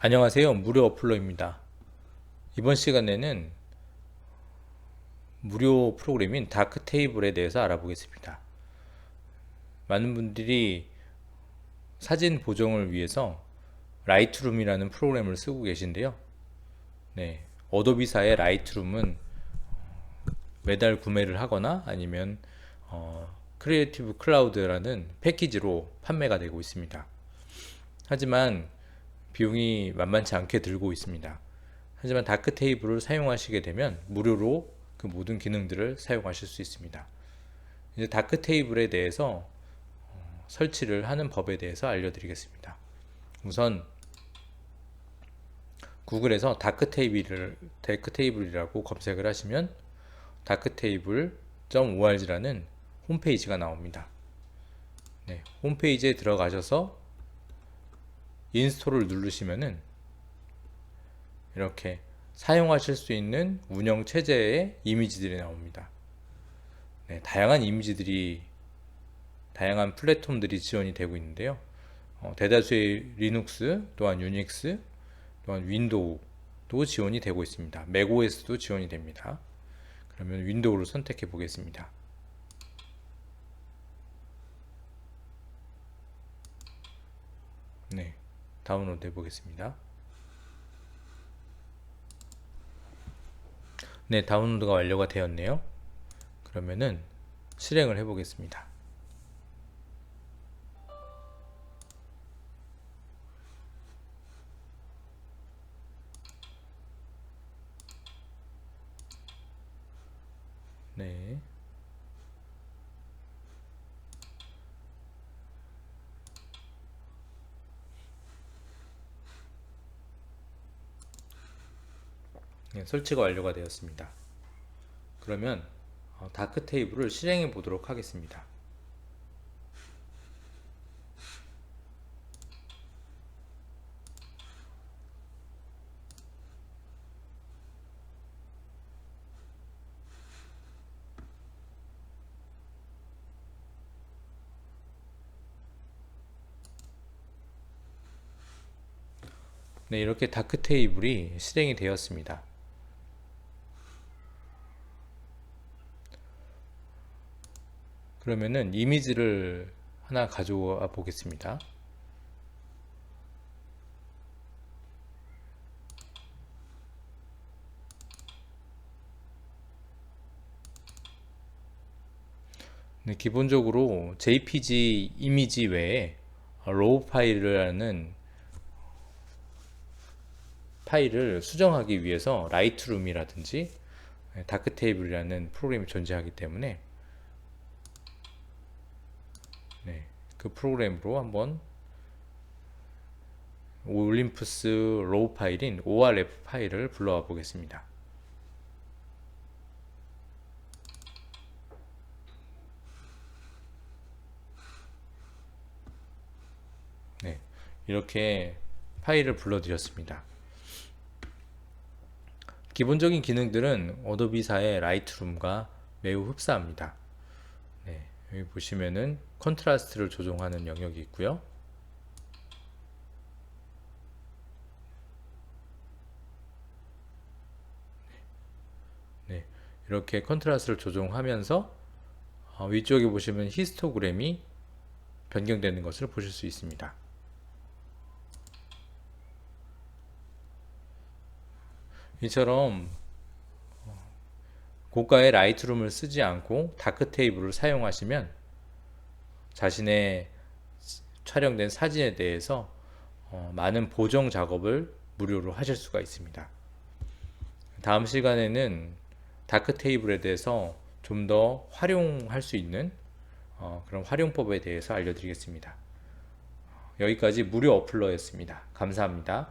안녕하세요. 무료 어플러입니다. 이번 시간에는 무료 프로그램인 다크 테이블에 대해서 알아보겠습니다. 많은 분들이 사진 보정을 위해서 라이트룸이라는 프로그램을 쓰고 계신데요. 네, 어도비사의 라이트룸은 매달 구매를 하거나 아니면 어, 크리에이티브 클라우드라는 패키지로 판매가 되고 있습니다. 하지만 비용이 만만치 않게 들고 있습니다. 하지만 다크 테이블을 사용하시게 되면 무료로 그 모든 기능들을 사용하실 수 있습니다. 이제 다크 테이블에 대해서 어, 설치를 하는 법에 대해서 알려드리겠습니다. 우선 구글에서 다크 테이블을 다크 테이블이라고 검색을 하시면 다크 테이블.org라는 홈페이지가 나옵니다. 네, 홈페이지에 들어가셔서 인스톨을 누르시면은 이렇게 사용하실 수 있는 운영 체제의 이미지들이 나옵니다. 네, 다양한 이미지들이 다양한 플랫폼들이 지원이 되고 있는데요. 어, 대다수의 리눅스 또한 유닉스 또한 윈도우도 지원이 되고 있습니다. 맥OS도 지원이 됩니다. 그러면 윈도우를 선택해 보겠습니다. 네, 다운로드 해 보겠습니다. 네, 다운로드가 완료가 되었네요. 그러면은 실행을 해 보겠습니다. 네. 네, 설치가 완료가 되었습니다. 그러면 어, 다크 테이블을 실행해 보도록 하겠습니다. 네, 이렇게 다크 테이블이 실행이 되었습니다. 그러면은 이미지를 하나 가져와 보겠습니다. 네, 기본적으로 JPG 이미지 외에 로우 파일이라는 파일을 수정하기 위해서 라이트룸이라든지 다크 테이블이라는 프로그램이 존재하기 때문에 네, 그 프로그램으로 한번 올림푸스 로우 파일인 ORF 파일을 불러와 보겠습니다. 네, 이렇게 파일을 불러드렸습니다. 기본적인 기능들은 어도비사의 라이트룸과 매우 흡사합니다. 네, 여기 보시면은 컨트라스트를 조정하는 영역이 있고요. 네, 이렇게 컨트라스트를 조정하면서 어, 위쪽에 보시면 히스토그램이 변경되는 것을 보실 수 있습니다. 이처럼 고가의 라이트룸을 쓰지 않고 다크 테이블을 사용하시면 자신의 촬영된 사진에 대해서 어, 많은 보정 작업을 무료로 하실 수가 있습니다. 다음 시간에는 다크 테이블에 대해서 좀 더 활용할 수 있는 어, 그런 활용법에 대해서 알려드리겠습니다. 여기까지 무료 어플러였습니다. 감사합니다.